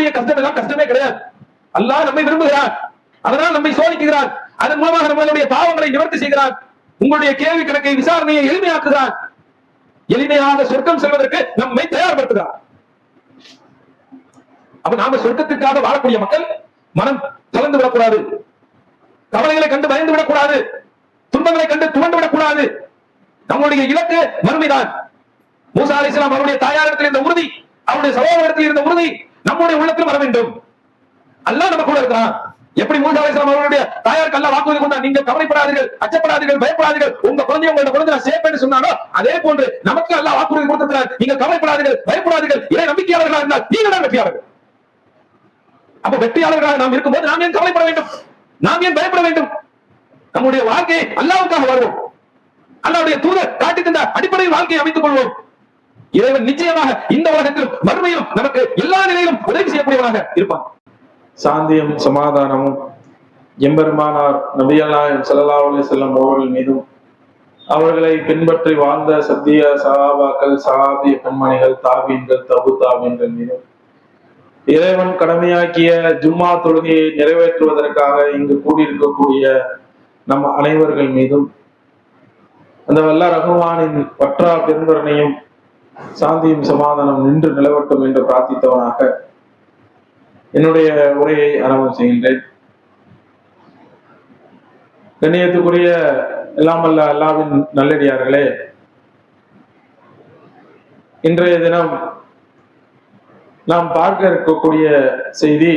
இருக்கக்கூடிய கஷ்டம் எல்லாம் கஷ்டமே கிடையாது. அல்லாஹ் நம்மை விரும்புகிறார். அதனால் நம்மை சோதிக்கிறார். அதன் மூலமாக நம்மளுடைய பாவங்களை நிவர்த்தி செய்கிறார். உங்களுடைய கேள்வி கணக்கை விசாரணையை எளிமையாக்குகிறார். எளிமையாக சொர்க்கம் செல்வதற்கு நம்மை தயார்படுத்துகிறார். அப்ப நாம சொர்க்கத்திற்காக வாழக்கூடிய மக்கள் மனம் கலந்து விடக்கூடாது. கவலைகளை கண்டு பயந்து விடக்கூடாது. துன்பங்களை கண்டு துவண்டு விடக்கூடாது. நம்முடைய இலக்கு வறுமைதான் மூசா அலிஸ்லாம் அவருடைய தாயாரிடத்தில் இருந்த உறுதி அவருடைய சகோதரத்தில் இருந்த உறுதி நம்முடைய உள்ளத்தில் வர வேண்டும். அல்லாஹ் நம்ம கூட இருக்கிறான். எப்படி மூசா அலிஸ்லாம் அவர்களுடைய தாயாருக்கு அல்ல வாக்குறுதி கொண்டா நீங்க கவலைப்படாதீர்கள் அச்சப்படாதீர்கள் பயப்படாதீர்கள். உங்க குழந்தை உங்களோட குழந்தை நான் சேஃப் என்று சொன்னாலோ அதே போன்று நமக்கு அல்லாஹ் வாக்குறுதி கொடுத்திருக்கிறார். நீங்க கவலைப்படாதீர்கள் பயப்படாதீர்கள். இறை நம்பிக்கையாளர்களாக இருந்தால் நீங்க தான் வெற்றியாளர்கள். அப்ப வெற்றியாளர்களாக நாம் இருக்கும்போது நாம் ஏன் கவலைப்பட வேண்டும்? நாம் ஏன் பயப்பட வேண்டும்? நம்முடைய வாழ்க்கையை அல்லாவுக்காக வருவோம் அல்லாவுடைய தூதர் காட்டி தந்த அடிப்படையில் வாழ்க்கையை அமைத்துக் கொள்வோம். இறைவன் நிச்சயமாக இந்த உலகத்திலும் மறுமையும் நமக்கு எல்லா நிலையிலும் உதவி செய்யக்கூடியவனாக இருப்பான். சாந்தியும் சமாதானமும் எம்பெருமானார் நபிகள் நாயகம் ஸல்லல்லாஹு அவர்கள் மீதும் அவர்களை பின்பற்றி வாழ்ந்த சத்திய சகாபாக்கள் சகாபிய பெண்மணிகள் தாபீன்கள் தபு தாபீன்கள் மீதும் இறைவன் கடமையாக்கிய ஜும்மா தொழுகையை நிறைவேற்றுவதற்காக இங்கு கூடியிருக்கக்கூடிய நம் அனைவர்கள் மீதும் அந்த வல்ல ரகுமானின் வற்றா பெருந்தரனையும் சாந்தியும் சமாதானம் நின்று நிலவட்டும் என்று பிரார்த்தித்தவனாக என்னுடைய உரையை ஆரம்பம் செய்கின்றேன். கண்ணியத்துக்குரிய எல்லாமல்ல அல்லாவின் நல்லடியார்களே இன்றைய தினம் நாம் பார்க்க இருக்கக்கூடிய செய்தி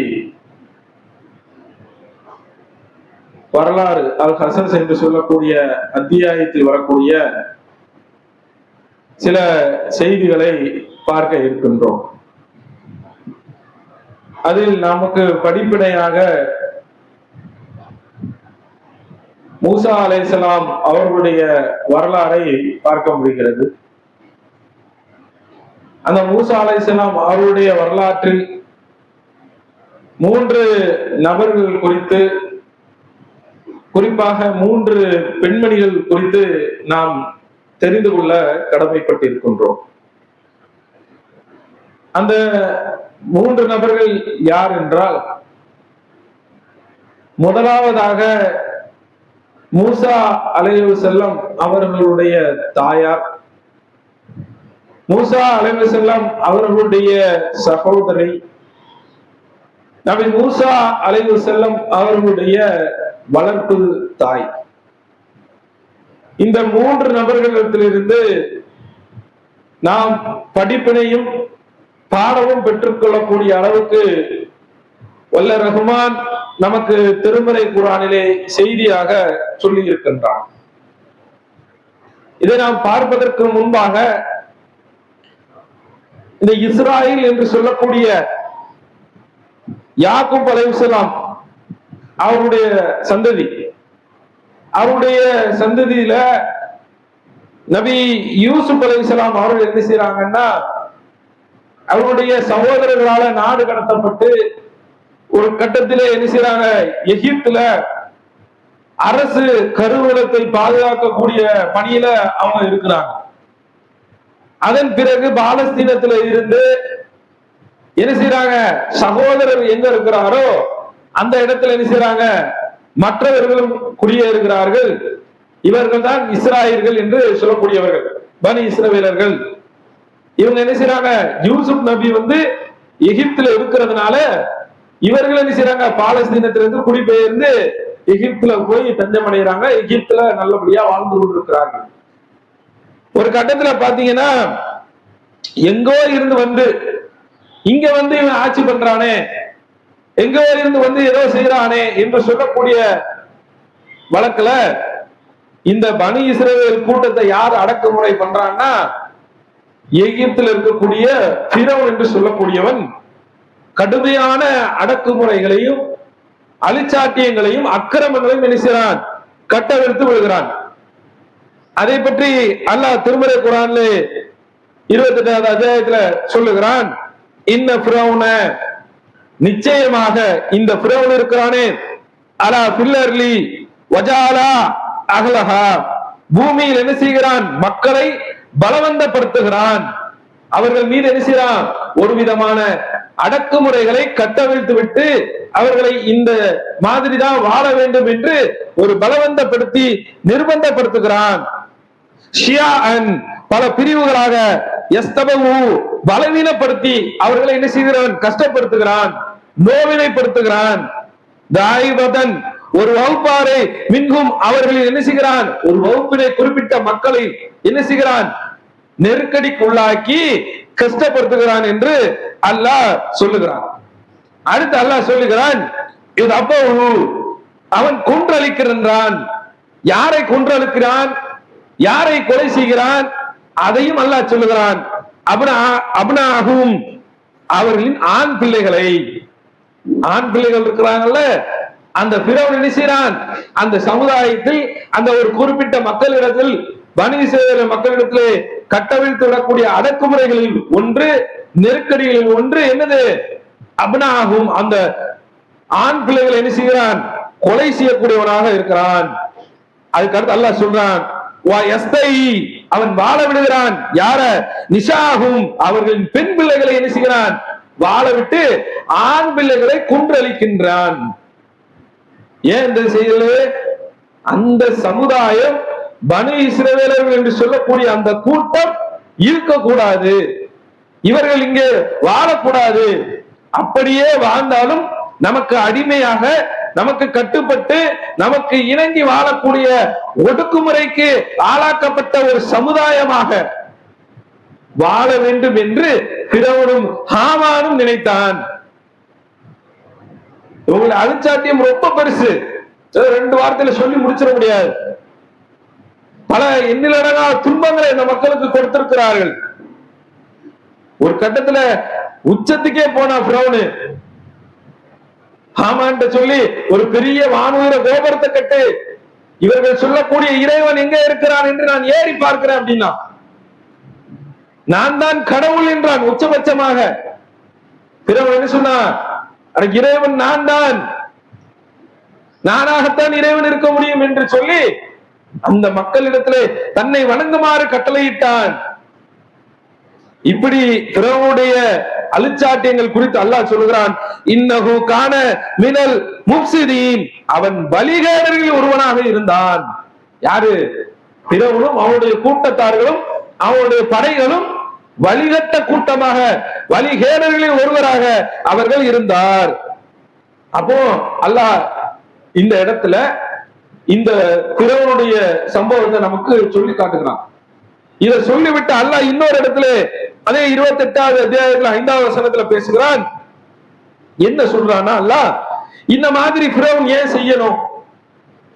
வரலாறு அல் ஹசஸ் என்று சொல்லக்கூடிய அத்தியாயத்தில் வரக்கூடிய சில செய்திகளை பார்க்க இருக்கின்றோம். அதில் நமக்கு படிப்படையாக மூசா அலைசலாம் அவர்களுடைய வரலாறை பார்க்க முடிகிறது. அந்த மூசா அலைஹிஸ்ஸலாம் அவருடைய வரலாற்றில் மூன்று நபர்கள் குறித்து குறிப்பாக மூன்று பெண்மணிகள் குறித்து நாம் தெரிந்து கொள்ள கடமைப்பட்டிருக்கின்றோம். அந்த மூன்று நபர்கள் யார் என்றால் முதலாவதாக மூசா அலைவு செல்லம் அவர்களுடைய தாயார். மூசா அலைவு செல்லம் அவர்களுடைய சகோதரி. நபி மூசா அலைவு செல்லம் அவர்களுடைய வளர்ப்பு தாய். இந்த மூன்று நபர்களிடத்திலிருந்து நாம் படிப்பினையும் பாடமும் பெற்றுக்கொள்ளக்கூடிய அளவுக்கு வல்ல ரகுமான் நமக்கு திருமறை குரானிலே செய்தியாக சொல்லி இருக்கின்றான் இதை நாம் பார்ப்பதற்கு முன்பாக இந்த இஸ்ராயல் என்று சொல்லக்கூடிய யாக்கும் அலைஹிஸ்ஸலாம் அவருடைய சந்ததி அவருடைய சந்ததியில நபி யூசுப் அலைஹிஸ்ஸலாம் அவர்கள் என்ன செய்யறாங்கன்னா அவருடைய சகோதரர்களால நாடு கடத்தப்பட்டு ஒரு கட்டத்திலே என்ன செய்யறாங்க எகிப்துல அரசு கருவூலத்தை பாதுகாக்கக்கூடிய பணியில அவங்க இருக்கிறாங்க. அதன் பிறகு பாலஸ்தீனத்துல இருந்து என்ன செய்யறாங்க சகோதரர் எங்க இருக்கிறாரோ அந்த இடத்துல என்ன செய்யறாங்க மற்றவர்களும் குடியேறுகிறார்கள் இவர்கள் தான் இஸ்ராயர்கள் என்று சொல்லக்கூடியவர்கள். பனி இஸ்ரவேலர்கள் இவங்க என்ன செய்யறாங்க யூசுப் நபி வந்து எகிப்துல இருக்கிறதுனால இவர்கள் என்ன செய்யறாங்க பாலஸ்தீனத்திலிருந்து குடிபெயர்ந்து எகிப்துல போய் தஞ்சம் அடைகிறாங்க எகிப்துல நல்லபடியா வாழ்ந்து கொண்டிருக்கிறார்கள். ஒரு கட்டத்துல பாத்தீங்கன்னா எங்கோ இருந்து வந்து இங்க வந்து இவன் ஆட்சி பண்றானே. எங்கோ இருந்து வந்து ஏதோ செய்யறானே என்று சொல்லக்கூடிய வழக்குல இந்த பனி இஸ்ரேல் கூட்டத்தை யார் அடக்குமுறை பண்றான்னா எகிப்தில் இருக்கக்கூடிய பிறவன் என்று சொல்லக்கூடியவன். கடுமையான அடக்குமுறைகளையும் அழிச்சாட்டியங்களையும் அக்கிரமங்களையும் நினைச்சான் கட்டவிழ்த்து விழுகிறான். அதை பற்றி அல்லாஹ் திருமறை குரான்ல இருபத்தி எட்டாவது அத்தியாயத்துல சொல்லுகிறான். இன்ன பிரவுன நிச்சயமாக இந்த பிரவுன் இருக்கிறானே. அலா பில்லர்லி வஜாலா அகலஹா பூமியில் என்ன செய்கிறான்? மக்களை பலவந்தப்படுத்துகிறான். அவர்கள் மீது என்ன செய்யறான் ஒரு விதமான அடக்குமுறைகளை கட்டவிழ்த்து விட்டு அவர்களை இந்த மாதிரி தான் வாழ வேண்டும் என்று ஒரு பலவந்தப்படுத்தி நிர்பந்தப்படுத்துகிறான். ஷியா அன் பல பிரிவுகளாக எஸ்தபு பலவீனப்படுத்தி அவர்களை என்ன செய்கிறான்? கஷ்டப்படுத்துகிறான். நோவினைப்படுத்துகிறான். தாய்வதன் ஒரு வகுப்பாரை மின்கும் அவர்களில் என்ன செய்கிறான்? ஒரு வகுப்பினை குறிப்பிட்ட மக்களை என்ன செய்கிறான்? நெருக்கடிக்குள்ளாக்கி கஷ்டப்படுத்துகிறான் என்று அல்லாஹ் சொல்லுகிறான். அடுத்து அல்லாஹ் சொல்லுகிறான் இது அப்போ அவன் கொன்றளிக்கிறான் யாரை கொன்றளிக்கிறான்? யாரை கொலை செய்கிறான்? அதையும் அல்லாஹ் சொல்லுகிறான். அப்னா அப்னாகும் அவர்களின் ஆண் பிள்ளைகளை ஆண் பிள்ளைகள் இருக்கிறாங்கல்ல அந்த பிறவன் என்ன செய்யறான் அந்த சமுதாயத்தில் அந்த ஒரு குறிப்பிட்ட மக்களிடத்தில் பணி செய்த மக்களிடத்திலே கட்டவிழ்த்து விடக்கூடிய அடக்குமுறைகளில் ஒன்று நெருக்கடிகளில் ஒன்று என்னது? அபனாகும் அந்த ஆண் பிள்ளைகளை என்ன செய்கிறான்? கொலை செய்யக்கூடியவனாக இருக்கிறான். அதுக்கடுத்து அல்லாஹ் சொல்றான் வா அவன் வாழ விடுகிறான். யார? நிஷாகும் அவர்களின் பெண் பிள்ளைகளை என்ன செய்கிறான்? வாழ விட்டு ஆண் பிள்ளைகளை குன்றளிக்கின்றான். ஏன் இந்த செயலு அந்த சமுதாயம் பனு இஸ்ரவேலர்கள் என்று சொல்லக்கூடிய அந்த கூட்டம் இருக்கக்கூடாது. இவர்கள் இங்கே வாழக்கூடாது. அப்படியே வாழ்ந்தாலும் நமக்கு அடிமையாக நமக்கு கட்டுப்பட்டு நமக்கு இணங்கி வாழக்கூடிய ஒடுக்குமுறைக்கு ஆளாக்கப்பட்ட ஒரு சமுதாயமாக வாழ வேண்டும் என்று பிறவனும் ஹாமானும் நினைத்தான். இவங்களை அழுச்சாட்டியம் ரொம்ப பெருசு. ரெண்டு வார்த்தையில சொல்லி முடிச்சிட முடியாது. பல எண்ணிலடங்கா துன்பங்களை இந்த மக்களுக்கு கொடுத்திருக்கிறார்கள். ஒரு கட்டத்துல உச்சத்துக்கே போனா பிரௌனு ஹாமான்ட்ட சொல்லி ஒரு பெரிய வானூர கோபுரத்தை கட்டு. இவர்கள் சொல்லக்கூடிய இறைவன் எங்க இருக்கிறான் என்று நான் ஏறி பார்க்கிறேன் அப்படின்னா. நான் தான் கடவுள் என்றான் உச்சபட்சமாக. பிறவன் என்ன சொன்னா அட இறைவன் நான் தான். நானாகத்தான் இறைவன் இருக்க முடியும் என்று சொல்லி அந்த மக்களிடத்திலே தன்னை வணங்குமாறு கட்டளையிட்டான். இப்படி பிறவுடைய அழுச்சாட்டியங்கள் குறித்து அல்லாஹ் சொல்லுகிறான் இன்னகு காண மினல் முப்சிதீன் அவன் பலிகேடர்களில் ஒருவனாக இருந்தான். யாரு? பிறவனும் அவனுடைய கூட்டத்தார்களும் அவனுடைய படைகளும் வழிகட்ட கூட்டமாக வழிகேடர்களில் ஒருவராக அவர்கள் இருந்தார். அப்போ அல்லாஹ் இந்த இடத்துல இந்த பிறவனுடைய சம்பவத்தை நமக்கு சொல்லி காட்டுகிறான். இதை சொல்லிவிட்டு அல்லாஹ் இன்னொரு இடத்துல அதே இருபத்தி எட்டாவது அத்தியாயத்துல ஐந்தாவது வசனத்துல பேசுகிறான். என்ன சொல்றான்னா அல்லாஹ் இந்த மாதிரி பிறவன் ஏன் செய்யணும்?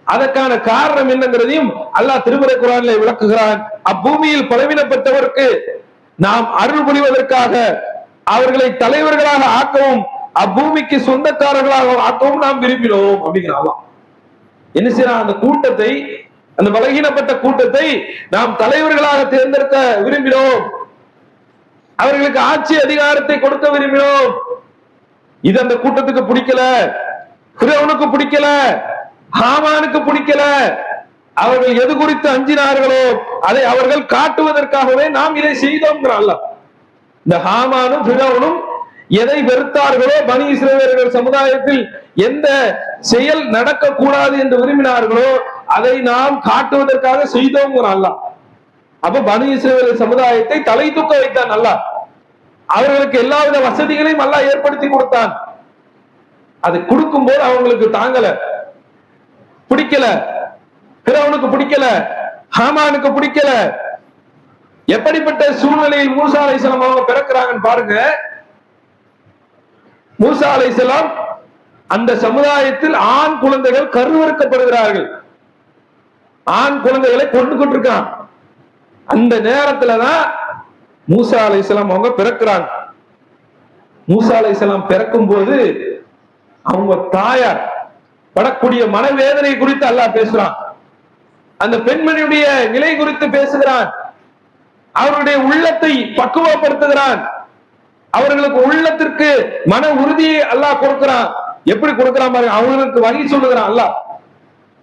அதற்கான காரணம் என்னங்கிறதையும் அல்லாஹ் திருமறை குரான்ல விளக்குகிறான். அப்பூமியில் பலவீனப்பட்டவருக்கு நாம் அருள் புரிவதற்காக அவர்களை தலைவர்களாக ஆக்கவும் அப்பூமிக்கு சொந்தக்காரர்களாக ஆக்கவும் நாம் விரும்பினோம் அப்படிங்கிறாங்களாம் என்ன செய்யறான்? அந்த கூட்டத்தை அந்த பலகீனப்பட்ட கூட்டத்தை நாம் தலைவர்களாக தேர்ந்தெடுக்க விரும்பினோம். அவர்களுக்கு ஆட்சி அதிகாரத்தை கொடுக்க விரும்பினோம். இது அந்த கூட்டத்துக்கு பிடிக்கல. பிறவனுக்கு பிடிக்கல. ஹாமானுக்கு பிடிக்கல. அவர்கள் எது குறித்து அஞ்சினார்களோ அதை அவர்கள் காட்டுவதற்காகவே நாம் இதை செய்தோம் இந்த ஹாமானும் பிரவனும் எதை வெறுத்தார்களோ பனி இஸ்ரேலர்கள் சமுதாயத்தில் எந்த செயல் நடக்கக்கூடாது என்று விரும்பினார்களோ அதை நாம் காட்டுவதற்காக செய்தோம் அல்லா. அப்ப பனு இஸ்ரேல் சமுதாயத்தை தலை தூக்க வைத்தான் அல்லாஹ். அவர்களுக்கு எல்லாவித வசதிகளையும் அல்லாஹ் ஏற்படுத்தி கொடுத்தான். அது கொடுக்கும் போது அவங்களுக்கு தாங்கல. பிடிக்கல. பிறவனுக்கு பிடிக்கல. ஹாமானுக்கு பிடிக்கல. எப்படிப்பட்ட சூழ்நிலையில் மூசா அலைசலம் அவங்க பிறக்கிறாங்கன்னு பாருங்க. மூசா அலைஹிஸ்ஸலாம் அந்த சமுதாயத்தில் ஆண் குழந்தைகள் கருவறுக்கப்படுகிறார்கள். ஆண் குழந்தைகளை கொண்டு கொண்டிருக்கான் அந்த நேரத்துலதான் மூசா அலைஹிஸ்ஸலாம் அவங்க பிறக்கிறாங்க. மூசா அலைஹிஸ்ஸலாம் பிறக்கும் போது அவங்க தாயார் படக்கூடிய மனவேதனை குறித்து அல்லாஹ் பேசுறான். அந்த பெண்மணியுடைய நிலை குறித்து பேசுகிறான். அவருடைய உள்ளத்தை பக்குவப்படுத்துகிறான். அவர்களுக்கு உள்ளத்திற்கு மன உறுதியை அல்லாஹ் கொடுக்கிறான். எப்படி கொடுக்கிறான் பாருங்க அவங்களுக்கு வகி சொல்லுகிறான் அல்லாஹ்.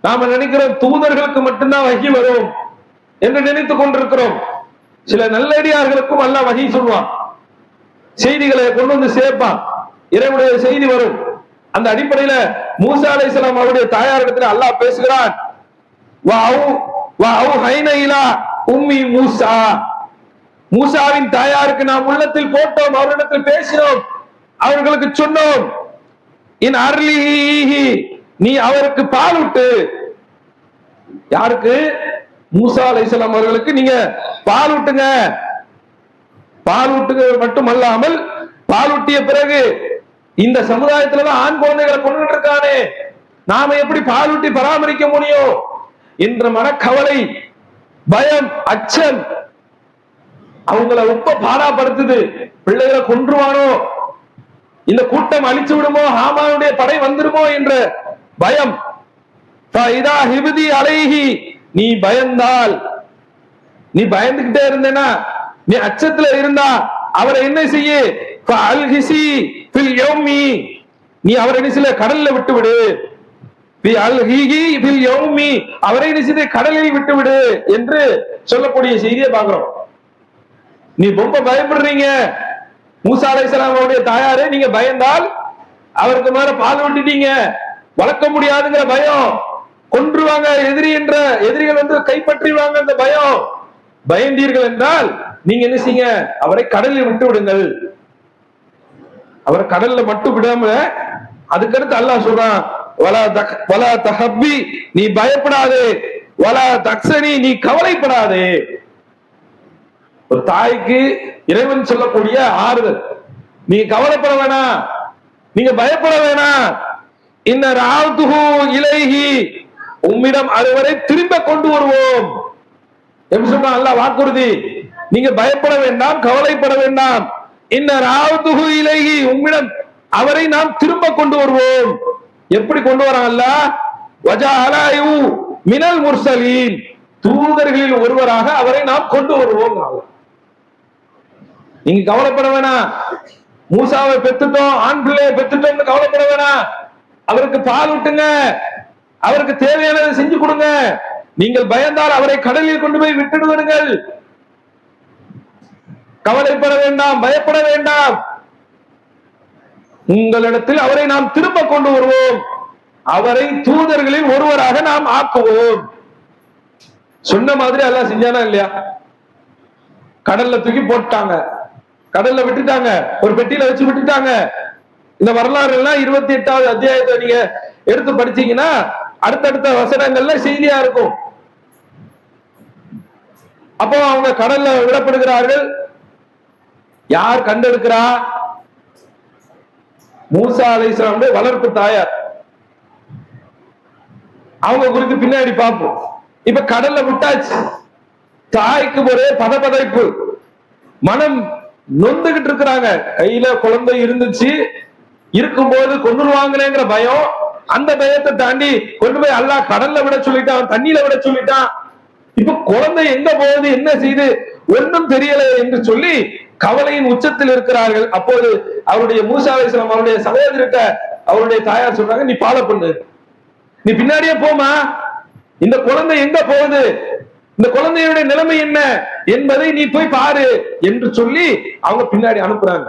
நாம நினைக்கிறோம் தூதர்களுக்கு மட்டும்தான் வகி வரும். என்று நினைத்துக் கொண்டிருக்கிறோம். சில நல்லடியார்களுக்கும் அல்லாஹ் வகை சொல்வான். செய்திகளை கொண்டு வந்து சேர்ப்பான். இறைவனுடைய செய்தி வரும். அந்த அடிப்படையில மூசா அலைஹிஸ்ஸலாம் அவருடைய தாயாரிடத்தில் அல்லாஹ் பேசுகிறான். வஅவு வஅவு ஹைன உம்மி மூசா. மூசாவின் தாயாருக்கு நாம் உள்ளத்தில் போட்டோம் அவரிடத்தில் பேசினோம் அவர்களுக்கு சொன்னோம். இன் அர்லிஹி நீ அவருக்கு பாலூட்டு யாருக்கு? மூசா அலைசலாம் அவர்களுக்கு நீங்க பாலூட்டுங்க ஊட்டுங்க. மட்டுமல்லாமல் பாலூட்டிய பிறகு இந்த சமுதாயத்துலதான் ஆண் குழந்தைகளை கொண்டுட்டு இருக்கானே. நாம எப்படி பாலூட்டி பராமரிக்க முடியும்? என்ற மனக்கவலை பயம் அச்சம் அவங்கள ரொம்ப பாடாப்படுத்துது. பிள்ளைகளை கொன்றுவானோ? இந்த கூட்டம் அழிச்சு விடுமோ? ஹாமானுடைய படை வந்துருமோ? என்ற பயம். இதா அலைஹி நீ பயந்தால் நீ பயந்துகிட்டே இருந்தேனா நீ அச்சத்துல இருந்தா அவரை என்ன செய்ய? ஃபில் நீ அவரை என்ன செய்ய கடல்ல விட்டு விடு ஃபில் அவரை என்ன கடலில் விட்டு விடு என்று சொல்லக்கூடிய செய்தியை பாக்குறோம் நீ ரொம்ப பயப்படுறீங்க. மூசா அலைஹிஸ்ஸலாம் அவருடைய தாயாரே நீங்க பயந்தால் அவருக்கு மேல பால் விட்டுட்டீங்க. வளர்க்க முடியாதுங்கிற பயம். கொன்றுவாங்க எதிரி என்ற எதிரிகள் வந்து கைப்பற்றிடுவாங்க அந்த பயம். பயந்தீர்கள் என்றால் நீங்க என்ன செய்யுங்க? அவரை கடலில் விட்டு விடுங்கள். அவரை கடல்ல மட்டும் விடாம அதுக்கடுத்து அல்லாஹ் சொல்றான் வலா தக் வலா தஹப்பி நீ பயப்படாதே. வலா தக்ஷனி நீ கவலைப்படாதே. ஒரு தாய்க்கு இறைவன் சொல்லக்கூடிய ஆறுதல். நீங்க கவலைப்பட வேணாம். நீங்க பயப்பட வேணாம். இந்த ராவுத்துஹு இலைஹி உம்மிடம் அதுவரை திரும்ப கொண்டு வருவோம். எப்படி சொன்னா வாக்குறுதி. நீங்க பயப்பட வேண்டாம் கவலைப்பட வேண்டாம். இந்த ராவுத்துஹு இலகி உம்மிடம் அவரை நாம் திரும்ப கொண்டு வருவோம். எப்படி கொண்டு வரான் அல்லாஹ் வஜாலாயு மினல் முர்சலீன். தூதர்களில் ஒருவராக அவரை நாம் கொண்டு வருவோம். நீங்க கவலைப்பட வேணாம். மூசாவை பெத்துட்டோம் ஆண் பிள்ளையை பெத்துட்டோம்னு கவலைப்பட வேணாம். அவருக்கு பால் விட்டுங்க அவருக்கு தேவையானதை செஞ்சு கொடுங்க. நீங்கள் பயந்தால் அவரை கடலில் கொண்டு போய் விட்டுடுவீர்கள் கவலைப்பட வேண்டாம் பயப்பட வேண்டாம். உங்களிடத்தில் அவரை நாம் திரும்ப கொண்டு வருவோம். அவரை தூதர்களில் ஒருவராக நாம் ஆக்குவோம். சொன்ன மாதிரி எல்லாம் செஞ்சானா இல்லையா? கடல்ல தூக்கி போட்டாங்க. கடல்ல விட்டுட்டாங்க. ஒரு பெட்டியில வச்சு விட்டுட்டாங்க. இந்த வரலாறு எல்லாம் இருபத்தி எட்டாவது அத்தியாயத்தை நீங்க எடுத்து படிச்சீங்கன்னா அடுத்தடுத்த வசனங்கள்ல செய்தியா இருக்கும். அப்போ அவங்க கடல்ல விடப்படுகிறார்கள். யார் கண்டெடுக்கிறா? மூசா அலைஹிஸ்ஸலாமுடைய வளர்ப்பு தாயார். அவங்க குறித்து பின்னாடி பார்ப்போம். இப்ப கடல்ல விட்டாச்சு. தாய்க்கு ஒரே பதபதைப்பு மனம் நொந்துகிட்டு இருக்கிறாங்க. கையில குழந்தை இருந்துச்சு. இருக்கும்போது கொண்டுருவாங்களேங்கிற பயம். அந்த பயத்தை தாண்டி கொண்டு போய் அல்லாஹ் கடல்ல விட சொல்லிட்டான் தண்ணியில விட சொல்லிட்டான். இப்ப குழந்தை எங்க போகுது என்ன செய்து? ஒன்றும் தெரியல என்று சொல்லி கவலையின் உச்சத்தில் இருக்கிறார்கள். அப்போது அவருடைய மூசாவேஸ்வரம் அவருடைய சகோதரிட்ட அவருடைய தாயார் சொல்றாங்க நீ பாலை பண்ணு. நீ பின்னாடியே போமா இந்த குழந்தை எங்க போகுது? இந்த குழந்தையுடைய நிலைமை என்ன? என்பதை நீ போய் பாரு. என்று சொல்லி அவங்க பின்னாடி அனுப்புறாங்க.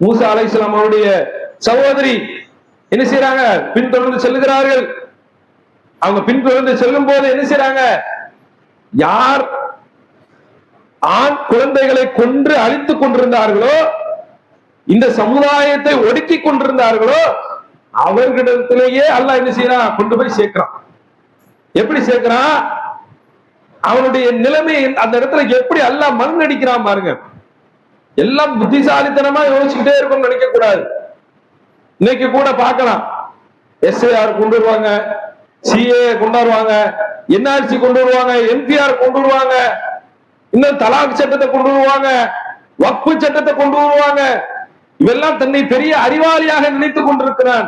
மூசா அலை அவருடைய சகோதரி என்ன செய்யறாங்க பின்தொடர்ந்து செல்லுகிறார்கள். அவங்க பின்தொடர்ந்து செல்லும் போது என்ன செய்யறாங்க யார் ஆண் குழந்தைகளை கொன்று அழித்துக் கொண்டிருந்தார்களோ இந்த சமுதாயத்தை ஒடுக்கி கொண்டிருந்தார்களோ அவர்களிடத்திலேயே அல்ல என்ன செய்யறான் கொண்டு போய் சேர்க்கிறான். எப்படி சேர்க்கிறான்? அவனுடைய நிலைமை அந்த இடத்துல எப்படி அல்லா மண் அடிக்கிறான் பாருங்க. எல்லாம் புத்திசாலித்தனமா யோசிச்சுக்கிட்டே இருக்கும்னு நினைக்க கூடாது இன்னைக்கு கூட பார்க்கலாம். எஸ்ஏஆர் கொண்டு வருவாங்க சிஏ கொண்டு வருவாங்க என்ஆர்சி கொண்டு வருவாங்க எம்பிஆர் கொண்டு வருவாங்க இன்னும் தலாக் சட்டத்தை கொண்டு வருவாங்க வக்பு சட்டத்தை கொண்டு வருவாங்க இவெல்லாம் தன்னை பெரிய அறிவாளியாக நினைத்துக் கொண்டிருக்கிறான்.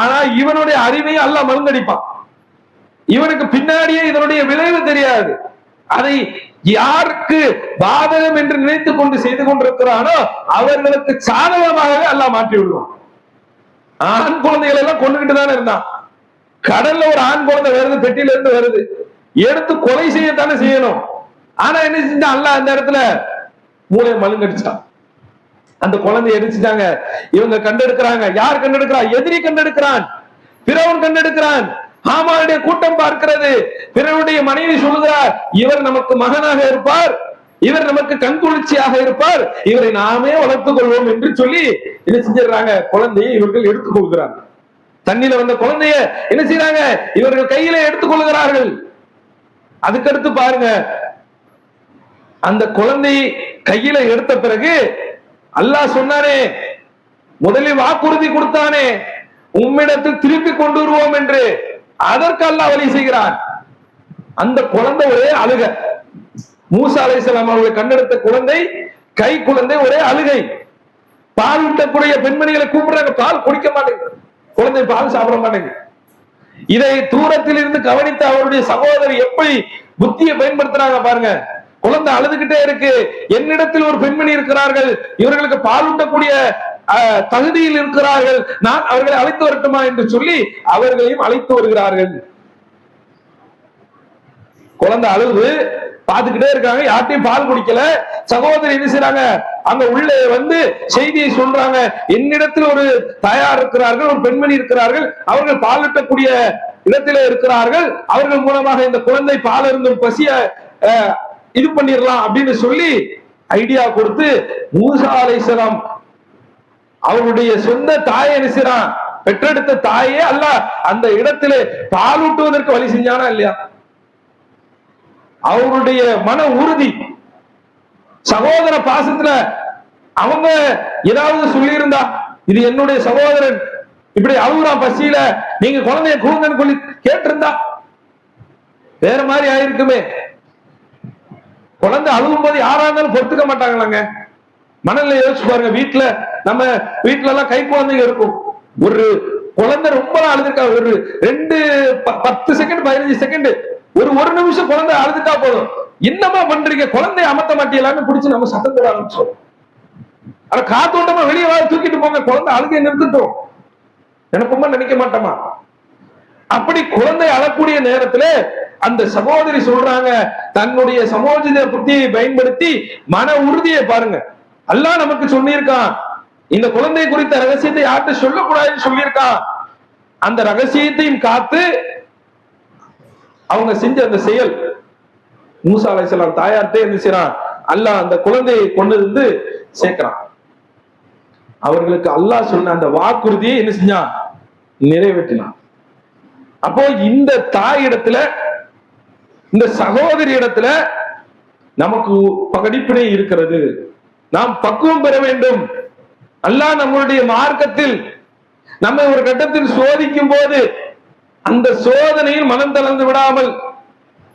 ஆனா இவனுடைய அறிவை அல்லாஹ் மருந்தடிப்பான் இவனுக்கு பின்னாடியே இதனுடைய விளைவு தெரியாது. அதை யாருக்கு பாதகம் என்று நினைத்துக் கொண்டு செய்து கொண்டிருக்கிறானோ அவர்களுக்கு சாதகமாகவே அல்ல மாற்றி விடுவான் ஆண் குழந்தைகள் எல்லாம் கொண்டுகிட்டு தானே இருந்தான். கடல்ல ஒரு ஆண் குழந்தை வருது பெட்டியில இருந்து வருது. எடுத்து கொலை செய்யத்தானே செய்யணும். ஆனா என்ன செஞ்சா அல்ல அந்த இடத்துல மூளையை மழுங்கடிச்சான் அந்த குழந்தைய எரிச்சுட்டாங்க. இவங்க கண்டெடுக்கிறாங்க. யார் கண்டெடுக்கிறான் எதிரி கண்டெடுக்கிறான். பிறவன் கண்டெடுக்கிறான். ஆமானுடைய கூட்டம் பார்க்கிறது. பிறருடைய மனைவி சொல்லுகிறார் இவர் நமக்கு மகனாக இருப்பார். இவர் நமக்கு கண்குளிர்ச்சியாக இருப்பார். இவரை நாமே வளர்த்துக் கொள்வோம் என்று சொல்லி என்ன செஞ்சிடறாங்க? குழந்தையை இவர்கள் எடுத்துக் கொள்கிறாங்க தண்ணியில வந்த குழந்தைய என்ன செய்யறாங்க இவர்கள் கையில எடுத்துக் கொள்கிறார்கள் அதுக்கடுத்து பாருங்க. அந்த குழந்தை கையில எடுத்த பிறகு அல்லாஹ் சொன்னானே முதலில் வாக்குறுதி கொடுத்தானே உம்மிடத்தில் திருப்பி கொண்டு வருவோம் என்று. அதற்கு அல்லாஹ் வழி செய்கிறான். அந்த குழந்தை ஒரே அழுக. மூசா அலை அவர்களை கண்டெடுத்த குழந்தை கை குழந்தை ஒரே அழுகை. பால் ஊட்டக்கூடிய பெண்மணிகளை கூப்பிடுறாங்க பால் குடிக்க மாட்டேங்குது. குழந்தை பால் சாப்பிட மாட்டேங்குது. இதை தூரத்தில் இருந்து கவனித்த அவருடைய சகோதரி எப்படி புத்தியை பயன்படுத்துறாங்க பாருங்க. குழந்தை அழுதுகிட்டே இருக்கு. என்னிடத்தில் ஒரு பெண்மணி இருக்கிறார்கள். இவர்களுக்கு பாலூட்டக்கூடிய அஹ், தகுதியில் இருக்கிறார்கள். நான் அவர்களை அழைத்து வரட்டுமா என்று சொல்லி அவர்களையும் அழைத்து வருகிறார்கள். குழந்தை அழுது பார்த்துக்கிட்டே இருக்காங்க. யார்ட்டையும் பால் குடிக்கல. சகோதரி என்ன செய்யறாங்க அங்க உள்ளே வந்து செய்தியை சொல்றாங்க. என்னிடத்தில் ஒரு தாயார் இருக்கிறார்கள் ஒரு பெண்மணி இருக்கிறார்கள். அவர்கள் பாலூட்டக்கூடிய இடத்திலே இருக்கிறார்கள். அவர்கள் மூலமாக இந்த குழந்தை பால் இருந்தும் பசிய இது பண்ணிடலாம் அப்படின்னு சொல்லி ஐடியா கொடுத்து மூசா அலைசலாம் அவருடைய சொந்த தாயை நினைச்சான் பெற்றெடுத்த தாயே அல்ல அந்த இடத்திலே பாலூட்டுவதற்கு வழி செஞ்சானா இல்லையா? அவருடைய மன உறுதி சகோதர பாசத்துல அவங்க ஏதாவது சொல்லியிருந்தா இது என்னுடைய சகோதரன் இப்படி அழுகுறான் பசியில நீங்க குழந்தைய கூங்கன்னு சொல்லி கேட்டிருந்தா வேற மாதிரி ஆயிருக்குமே. குழந்தை அழுகும் போது யாரா இருந்தாலும் பொறுத்துக்க மாட்டாங்களாங்க. மனநிலை யோசிச்சு பாருங்க வீட்டுல நம்ம வீட்டுல எல்லாம் கை குழந்தைங்க இருக்கும். ஒரு குழந்தை ரொம்ப அழுதுருக்கா ஒரு ரெண்டு ப- பத்து செகண்ட் பதினஞ்சு செகண்ட் ஒரு ஒரு நிமிஷம் குழந்தை அழுதுட்டா போதும். என்னமா பண்றீங்க? குழந்தைய அமர்த்த மாட்டீங்களான்னு பிடிச்சு நம்ம சத்தம் ஆரம்பிச்சோம் ஆனா காத்தோட்டமா வெளியே வா தூக்கிட்டு போங்க. குழந்தை அழுகை நிறுத்தட்டும். நினைப்போமா? நினைக்க மாட்டோமா? அப்படி குழந்தை அழக்கூடிய நேரத்துல அந்த சகோதரி சொல்றாங்க தன்னுடைய சமோஜித புத்தியை பயன்படுத்தி மன உறுதியை பாருங்க. அல்லாஹ் நமக்கு சொல்லியிருக்கான் இந்த குழந்தை குறித்த ரகசியத்தை யார்கிட்ட சொல்லக்கூடாதுன்னு சொல்லியிருக்கான். அந்த ரகசியத்தையும் காத்து அவங்க செஞ்ச அந்த செயல். மூசா அலைசலாம் தாயார்த்தே என்ன செய்யறான் அல்லாஹ் அந்த குழந்தையை கொண்டு வந்து சேர்க்கிறான். அவர்களுக்கு அல்லாஹ் சொன்ன அந்த வாக்குறுதியை என்ன செஞ்சான்? நிறைவேற்றினான். அப்போ இந்த தாய் இடத்துல இந்த சகோதரி இடத்துல நமக்கு பகடிப்பினை இருக்கிறது. நாம் பக்குவம் பெற வேண்டும். அல்லாஹ் நம்மளுடைய மார்க்கத்தில் நம்மை ஒரு கட்டத்தில் சோதிக்கும் போது அந்த சோதனையில் மனம் தளர்ந்து விடாமல்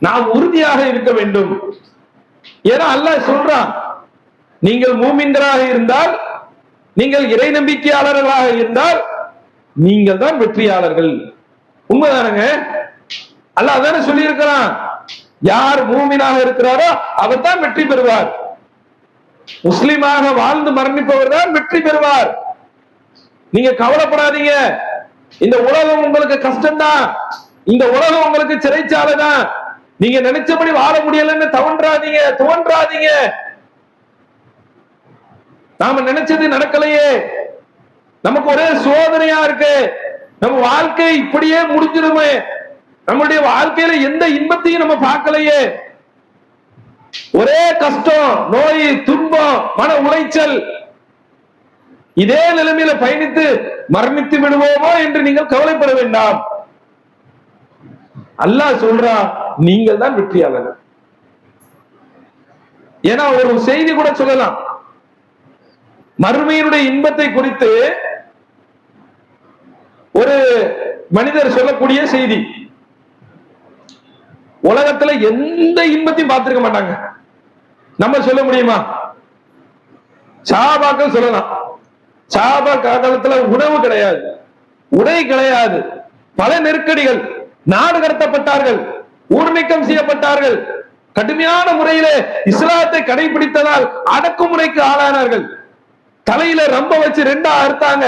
நாம் உறுதியாக இருக்க வேண்டும். ஏன்னா அல்லாஹ் சொல்றான் நீங்கள் மூமிந்தராக இருந்தால் நீங்கள் இறை நம்பிக்கையாளர்களாக இருந்தால் நீங்கள் தான் வெற்றியாளர்கள். உண்மைதானங்க? அல்லாஹ் தானே சொல்லியிருக்கிறான். யார் மூமினாக இருக்கிறாரோ அவர் தான் வெற்றி பெறுவார். முஸ்லிமாக வாழ்ந்து மரணிப்பவர் தான் வெற்றி பெறுவார். நீங்க கவலைப்படாதீங்க. இந்த உலகம் உங்களுக்கு கஷ்டம்தான். இந்த உலகம் உங்களுக்கு சிறைச்சாலை தான் நீங்க நினைச்சபடி வாழ முடியலன்னு தவன்றாதீங்க துவன்றாதீங்க நாம நினைச்சது நடக்கலையே. நமக்கு ஒரே சோதனையா இருக்கு. நம்ம வாழ்க்கை இப்படியே முடிஞ்சிருமே நம்மளுடைய வாழ்க்கையில எந்த இன்பத்தையும் நம்ம பார்க்கலையே. ஒரே கஷ்டம் நோய் துன்பம் மன உளைச்சல். இதே நிலைமையில பயணித்து மரணித்து விடுவோமோ என்று நீங்கள் கவலைப்பட வேண்டாம். அல்லாஹ் சொல்றான் நீங்கள் தான் வெற்றியாளர் ஏன்னா ஒரு செய்தி கூட சொல்லலாம். மறுமையினுடைய இன்பத்தை குறித்து ஒரு மனிதர் சொல்லக்கூடிய செய்தி. உலகத்துல எந்த இன்பத்தையும் பார்த்திருக்க மாட்டாங்க. நம்ம சொல்ல முடியுமா? சாபாக்கள் சொல்லலாம். சாபா காலத்துல உணவு கிடையாது. உடை கிடையாது. பல நெருக்கடிகள். நாடு கடத்தப்பட்டார்கள் ஊர் நீக்கம் செய்யப்பட்டார்கள். கடுமையான முறையிலே இஸ்லாத்தை கடைபிடித்ததால் அடக்குமுறைக்கு ஆளானார்கள். தலையில ரொம்ப வச்சு ரெண்டா அறுத்தாங்க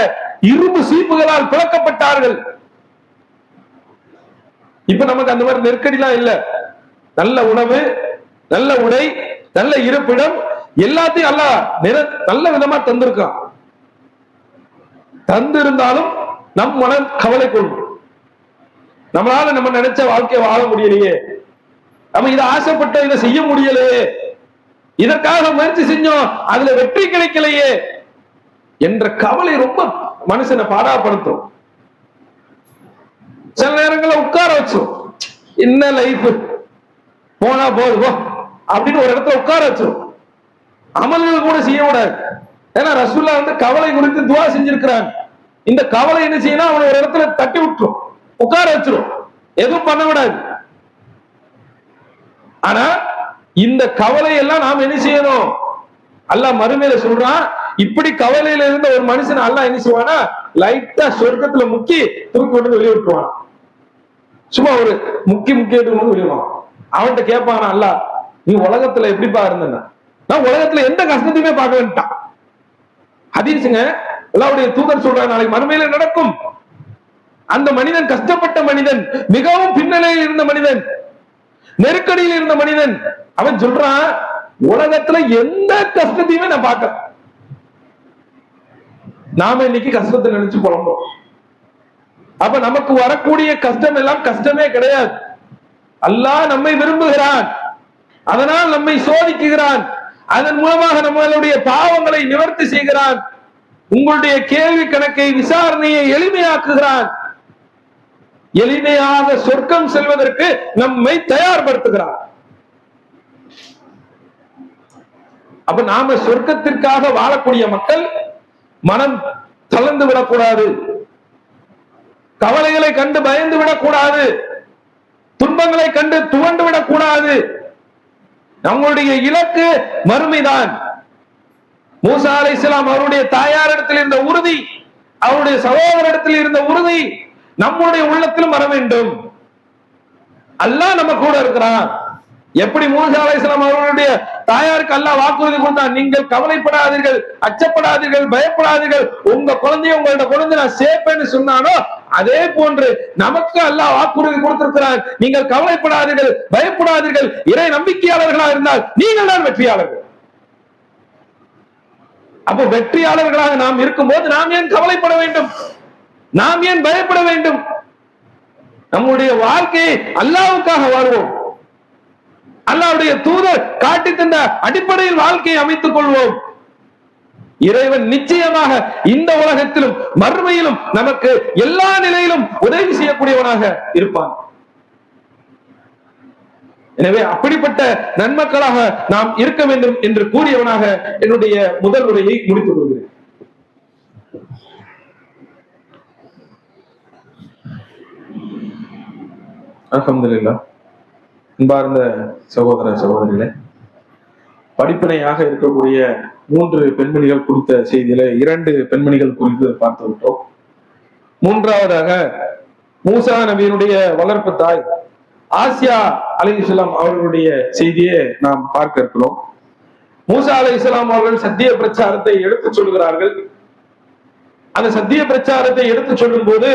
இரும்பு சீப்புகளால் பிளக்கப்பட்டார்கள். இப்ப நமக்கு அந்த மாதிரி நெருக்கடிலாம் இல்ல. நல்ல உணவு நல்ல உடை நல்ல இருப்பிடம் எல்லாத்தையும் அல்லாஹ் நிற நல்ல விதமா தந்திருக்கான். தந்திருந்தாலும் நம் மனம் கவலை கொள்ளும் நம்மளால நம்ம நினைச்ச வாழ்க்கையை வாழ முடியலையே. நம்ம இதை ஆசைப்பட்ட இதை செய்ய முடியலையே. இதற்காக முயற்சி செஞ்சோம் அதுல வெற்றி கிடைக்கலையே என்ற கவலை ரொம்ப மனுஷனை பாடாப்படுத்தும். சில நேரங்களில் உட்கார வச்சோம் என்ன லைஃப் போனா போது போ. அப்படின்னு ஒரு இடத்துல உட்கார வச்சோம் அமல்கள் கூட செய்ய கூடாது ஏன்னா ரசூல்லா வந்து கவலை குறித்து துவா செஞ்சிருக்கிறாங்க இந்த கவலை என்ன செய்யணும் அவனை ஒரு இடத்துல தட்டி விட்டுரும். உட்கார வச்சிரும். எதுவும் பண்ண விடாது ஆனா இந்த கவலை எல்லாம் நாம் என்ன செய்யணும்? அல்லாஹ் மறுமையில சொல்றான் இப்படி கவலையில இருந்த ஒரு மனுஷன் அல்லாஹ் என்ன செய்வானா லைட்டா சொர்க்கத்துல முக்கி தூக்கி கொண்டு வெளியே விட்டுருவான். சும்மா ஒரு முக்கி முக்கிய எடுத்து அவன்கிட்ட கேட்பானா அல்ல நீ உலகத்துல எப்படிப்பா இருந்தேன்னா? நான் உலகத்துல எந்த கஷ்டத்தையுமே பார்க்க வேண்டாம் ஹதீஸுங்க எல்லாருடைய தூதர் சொல்ற நாளைக்கு மறுமையில நடக்கும். அந்த மனிதன் கஷ்டப்பட்ட மனிதன் மிகவும் பின்னணியில் இருந்த மனிதன் நெருக்கடியில் இருந்த மனிதன் அவன் சொல்றான் உலகத்துல எந்த கஷ்டத்தையுமே நான் பார்க்க நாம இன்னைக்கு கஷ்டத்தை நினைச்சு புலம்புறோம். அப்ப நமக்கு வரக்கூடிய கஷ்டம் எல்லாம் கஷ்டமே கிடையாது. அல்லாஹ் நம்மை விரும்புகிறான். அதனால் நம்மை சோதிக்குகிறான். அதன் மூலமாக நம்மளுடைய பாவங்களை நிவர்த்தி செய்கிறான். உங்களுடைய கேள்வி கணக்கை விசாரணையை எளிமையாக்குகிறான். எளிமையாக சொர்க்கம் செல்வதற்கு நம்மை தயார்படுத்துகிறார். அப்ப நாம சொர்க்கத்திற்காக வாழக்கூடிய மக்கள் மனம் தளர்ந்து விடக்கூடாது. கவலைகளை கண்டு பயந்து விடக்கூடாது. துன்பங்களை கண்டு துவண்டு விடக்கூடாது. நம்மளுடைய இலக்கு மறுமைதான். மூசா அலை இஸ்லாம் அவருடைய தாயாரிடத்தில் இருந்த உறுதி அவருடைய சகோதரிடத்தில் இருந்த உறுதி நம்மளுடைய உள்ளத்திலும் வர வேண்டும். அல்லாஹ் நம்ம கூட இருக்கிறான். எப்படி மூசா அலைசலாம் அவர்களுடைய தாயாருக்கு அல்லாஹ் வாக்குறுதி கொடுத்தான் நீங்கள் கவலைப்படாதீர்கள் அச்சப்படாதீர்கள் பயப்படாதீர்கள். உங்க குழந்தைய உங்களோட குழந்தை நான் சேர்ப்பேன்னு சொன்னானோ அதே போன்று நமக்கு அல்லாஹ் வாக்குறுதி கொடுத்திருக்கிறார். நீங்கள் கவலைப்படாதீர்கள் பயப்படாதீர்கள். இறை நம்பிக்கையாளர்களா இருந்தால் நீங்கள் தான் வெற்றியாளர்கள். அப்போ வெற்றியாளர்களாக நாம் இருக்கும்போது நாம் ஏன் கவலைப்பட வேண்டும்? நாம் ஏன் பயப்பட வேண்டும்? நம்முடைய வாழ்க்கையை அல்லாவுக்காக வாழ்வோம். அல்லாவுடைய தூதர் காட்டி தந்த அடிப்படையில் வாழ்க்கையை அமைத்துக் கொள்வோம். இறைவன் நிச்சயமாக இந்த உலகத்திலும் மறுமையிலும் நமக்கு எல்லா நிலையிலும் உதவி செய்யக்கூடியவனாக இருப்பான். எனவே அப்படிப்பட்ட நன்மக்களாக நாம் இருக்க வேண்டும் என்று கூறியவனாக என்னுடைய முதல் உரையை முடித்துக் கொள்கிறேன். அல்ஹம்துலில்லாஹ் அன்பார்ந்த சகோதர சகோதரிகளே படிப்பினையாக இருக்கக்கூடிய மூன்று பெண்மணிகள் குறித்த செய்தியில இரண்டு பெண்மணிகள் குறித்து பார்த்து விட்டோம். மூன்றாவதாக மூசா நபியினுடைய வளர்ப்பு தாய் ஆசியா அலி இஸ்லாம் அவர்களுடைய செய்தியை நாம் பார்க்க இருக்கிறோம். மூசா அலி இஸ்லாம் அவர்கள் சத்திய பிரச்சாரத்தை எடுத்துச் சொல்கிறார்கள். அந்த சத்திய பிரச்சாரத்தை எடுத்து சொல்லும் போது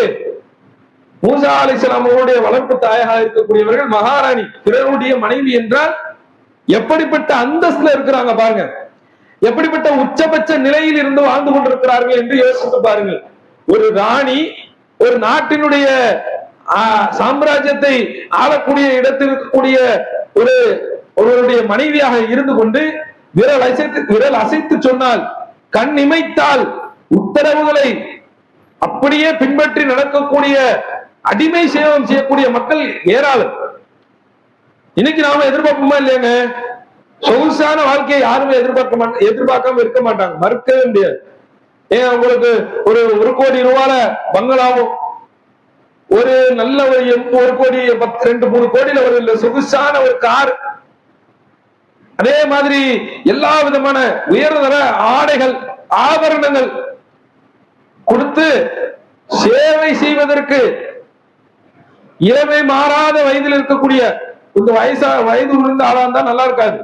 மூசா அலி அவருடைய வளர்ப்பு தாயாக இருக்கக்கூடியவர்கள் மகாராணி பிறருடைய மனைவி என்றால் எப்படிப்பட்ட அந்தஸ்துல இருக்கிறாங்க பாருங்க. எப்படிப்பட்ட உச்சபட்ச நிலையில் இருந்து வாழ்ந்து கொண்டிருக்கிறார்கள் என்று யோசித்து பாருங்கள். ஒரு ராணி ஒரு நாட்டினுடைய ஆஹ், சாம்ராஜ்யத்தை ஆளக்கூடிய இடத்தில் இருக்கக்கூடிய ஒரு ஒருவருடைய மனைவியாக இருந்து கொண்டு விரல் அசைத்து விரல் அசைத்து சொன்னால் கண் இமைத்தால் உத்தரவுகளை அப்படியே பின்பற்றி நடக்கக்கூடிய அடிமை சேவம் செய்யக்கூடிய மக்கள் ஏராளம். இன்னைக்கு நாம எதிர்பார்ப்போமா இல்லையாங்க? சொகுசான வாழ்க்கையை யாருமே எதிர்பார்க்க மாட்டாங்க எதிர்பார்க்காம இருக்க மாட்டாங்க. மறுக்கவே முடியாது. ஏன் உங்களுக்கு ஒரு ஒரு கோடி ரூபால பங்களாவும் ஒரு நல்ல ஒரு ஒரு கோடி பத்து ரெண்டு மூணு கோடியில ஒரு இல்ல சொகுசான ஒரு கார். அதே மாதிரி எல்லா விதமான உயர்தர ஆடைகள் ஆபரணங்கள் கொடுத்து சேவை செய்வதற்கு இளமை மாறாத வயதில் இருக்கக்கூடிய கொஞ்சம் வயசா வயது உள்ள ஆளா இருந்தா நல்லா இருக்காது.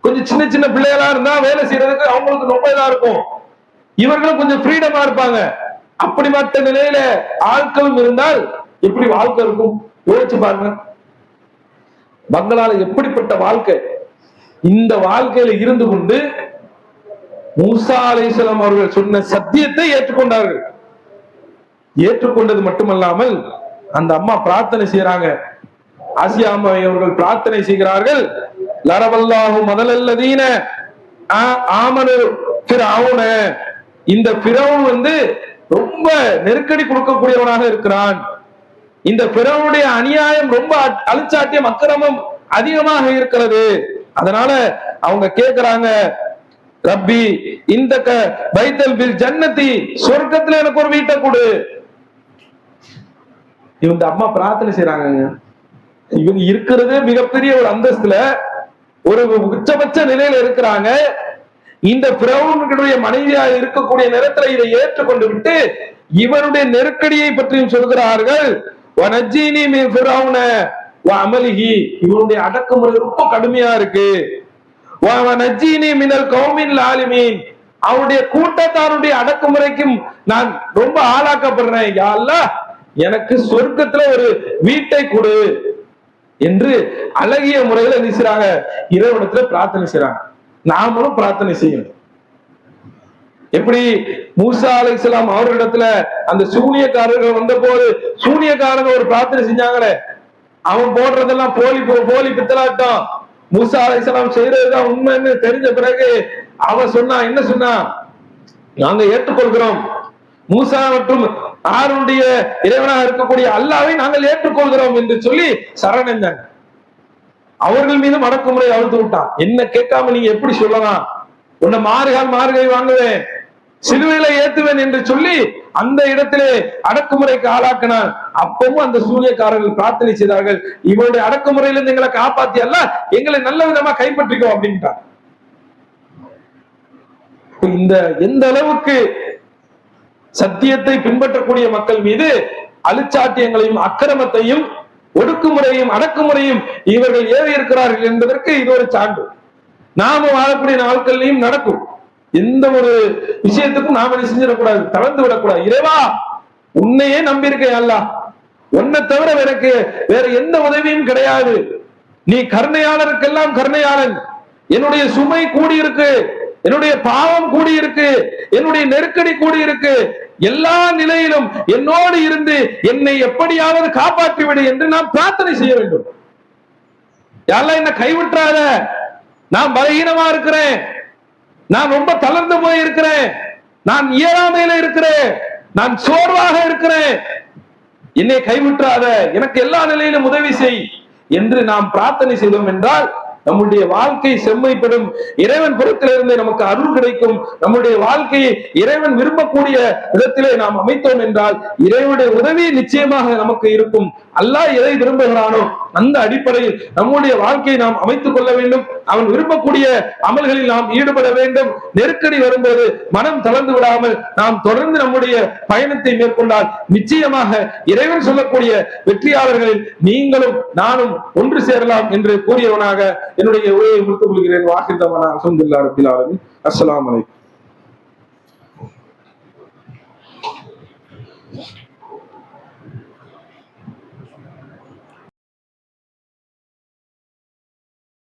கொஞ்சம் சின்ன சின்ன பிள்ளைகளா இருந்தா வேலை செய்யறதுக்கு அவங்களுக்கு ரொம்ப இதா இருக்கும். இவர்களும் கொஞ்சம் ஃப்ரீடமா இருப்பாங்க. அப்படிப்பட்ட நிலையில ஆட்களும் இருந்தால் எப்படி வாழ்க்கை இருக்கும்? யோசிச்சு பாருங்க. பங்களால எப்படிப்பட்ட வாழ்க்கை? இந்த வாழ்க்கையில இருந்து கொண்டு மூசா அலிசலம் அவர்கள் சொன்ன சத்தியத்தை ஏற்றுக்கொண்டார்கள். ஏற்றுக்கொண்டது மட்டுமல்லாமல் அந்த அம்மா பிரார்த்தனை செய்யறாங்க ஆசியா அம்மா அவர்கள் பிரார்த்தனை செய்கிறார்கள். லரவல்லாஹு முதலல்லதீன ஆமனு ஃபிரௌன. இந்த பிறவும் வந்து ரொம்ப நெருக்கடி கொடுக்கக்கூடியவனாக இருக்கிறான். இந்த பிறவனுடைய அநியாயம் ரொம்ப அ- அக்கிரமம் அதிகமாக இருக்கிறது. அதனால அவங்க கேக்குறாங்க ரப்பி இந்த க- பைத்தல் பில் ஜன்னதி சொர்க்கத்துல எனக்கு ஒரு வீட்டை கொடு. இவங்க அம்மா பிரார்த்தனை செய்யறாங்க இவங்க இருக்கிறதே மிகப்பெரிய ஒரு அந்தஸ்துல ஒரு உச்சபட்ச நிலையில இருக்கிறாங்க. இந்த பிரவுனுடைய மனைவியா இருக்கக்கூடிய நேரத்துல இதை ஏற்றுக்கொண்டு விட்டு இவனுடைய நெருக்கடியை பற்றியும் சொல்கிறார்கள். வனஜீனி மின் பிரவுன வ இவனுடைய அடக்குமுறை ரொம்ப கடுமையா இருக்கு. வ மினல் கௌமின் லாலிமீன் அவனுடைய கூட்டத்தாருடைய அடக்குமுறைக்கும் நான் ரொம்ப ஆளாக்கப்படுறேன். யா எனக்கு சொர்க்கத்துல ஒரு வீட்டை கொடு என்று அழகிய முறையில என்ன செய்றாங்க? இறைவனத்துல பிரார்த்தனை செய்யறாங்க நாமளும் பிரார்த்தனை செய்யணும். எப்படி? மூசா அலைஹிஸ்ஸலாம் அவர்களிடத்துல அந்த சூனியக்காரர்கள் வந்த போது சூனியக்காரங்க ஒரு பிரார்த்தனை செஞ்சாங்களே. அவன் போடுறதெல்லாம் போலி போலி பித்தலாட்டம். மூசா அலைஹிஸ்ஸலாம் செய்யறதுதான் உண்மைன்னு தெரிஞ்ச பிறகு அவன் சொன்னான் என்ன சொன்னான்? நாங்க ஏற்றுக்கொள்கிறோம். மூசா மற்றும் ஆருடைய இறைவனாக இருக்கக்கூடிய அல்லாவை நாங்கள் ஏற்றுக்கொள்கிறோம் என்று சொல்லி சரணடைந்தாங்க அவர்கள் மீது அடக்குமுறை அழுத்து விட்டான். என்ன கேட்காம நீங்க எப்படி சொல்லலாம்? உன்னை மாறுகால் மாறுகை வாங்குவேன் சிலுவையில ஏத்துவேன் என்று சொல்லி அந்த இடத்திலே அடக்குமுறைக்கு ஆளாக்கினான். அப்பவும் அந்த சூரியக்காரர்கள் பிரார்த்தனை செய்தார்கள். இவருடைய அடக்குமுறையிலிருந்து எங்களை காப்பாத்தி அல்ல எங்களை நல்ல விதமா கைப்பற்றிக்கோ அப்படின்ட்டான் இந்த எந்த அளவுக்கு சத்தியத்தை பின்பற்றக்கூடிய மக்கள் மீது அழுச்சாட்டியங்களையும் அக்கிரமத்தையும் ஒடுக்குமுறையும் அடக்குமுறையும் இவர்கள் ஏவி இருக்கிறார்கள் என்பதற்கு இது ஒரு சான்று. நாம வாழக்கூடிய நாட்கள்லையும் நடக்கும். எந்த ஒரு விஷயத்துக்கும் நாம என்ன செஞ்சிடக்கூடாது தளர்ந்து விடக்கூடாது. இறைவா உன்னையே நம்பியிருக்கேன் அல்ல உன்னை தவிர எனக்கு வேற எந்த உதவியும் கிடையாது. நீ கருணையாளருக்கெல்லாம் கருணையாளன். என்னுடைய சுமை கூடியிருக்கு. என்னுடைய பாவம் கூடியிருக்கு என்னுடைய நெருக்கடி கூடியிருக்கு. எல்லா நிலையிலும் என்னோடு இருந்து என்னை எப்படியாவது காப்பாற்றிவிடு என்று நாம் பிரார்த்தனை செய்ய வேண்டும். யாரெல்லாம் என்ன கைவிட்டாத நான் பலகீனமா இருக்கிறேன் நான் ரொம்ப தளர்ந்து போய் இருக்கிறேன் நான் இயலாமையில இருக்கிறேன் நான் சோர்வாக இருக்கிறேன் என்னை கைவிட்டாத எனக்கு எல்லா நிலையிலும் உதவி செய் என்று நாம் பிரார்த்தனை செய்தோம் என்றால் நம்முடைய வாழ்க்கை செம்மைப்படும். இறைவன் புறத்திலிருந்து நமக்கு அருள் கிடைக்கும். நம்முடைய வாழ்க்கையை இறைவன் விரும்பக்கூடிய விதத்திலே நாம் அமைத்தோம் என்றால் இறைவனுடைய உதவி நிச்சயமாக நமக்கு இருக்கும். அல்லாஹ் எதை விரும்புகிறானோ அந்த அடிப்படையில் நம்முடைய வாழ்க்கையை நாம் அமைத்துக் கொள்ள வேண்டும். அவன் விரும்பக்கூடிய அமல்களில் நாம் ஈடுபட வேண்டும். நெருக்கடி வரும்போது மனம் தளர்ந்து விடாமல் நாம் தொடர்ந்து நம்முடைய பயணத்தை மேற்கொண்டால் நிச்சயமாக இறைவன் சொல்லக்கூடிய வெற்றியாளர்களில் நீங்களும் நானும் ஒன்று சேரலாம் என்று கூறியவனாக என்னுடைய உரையை முடித்துக் கொள்கிறேன். வாஹிதமான அஹமதுல்லா ரபில் ஆலமின்.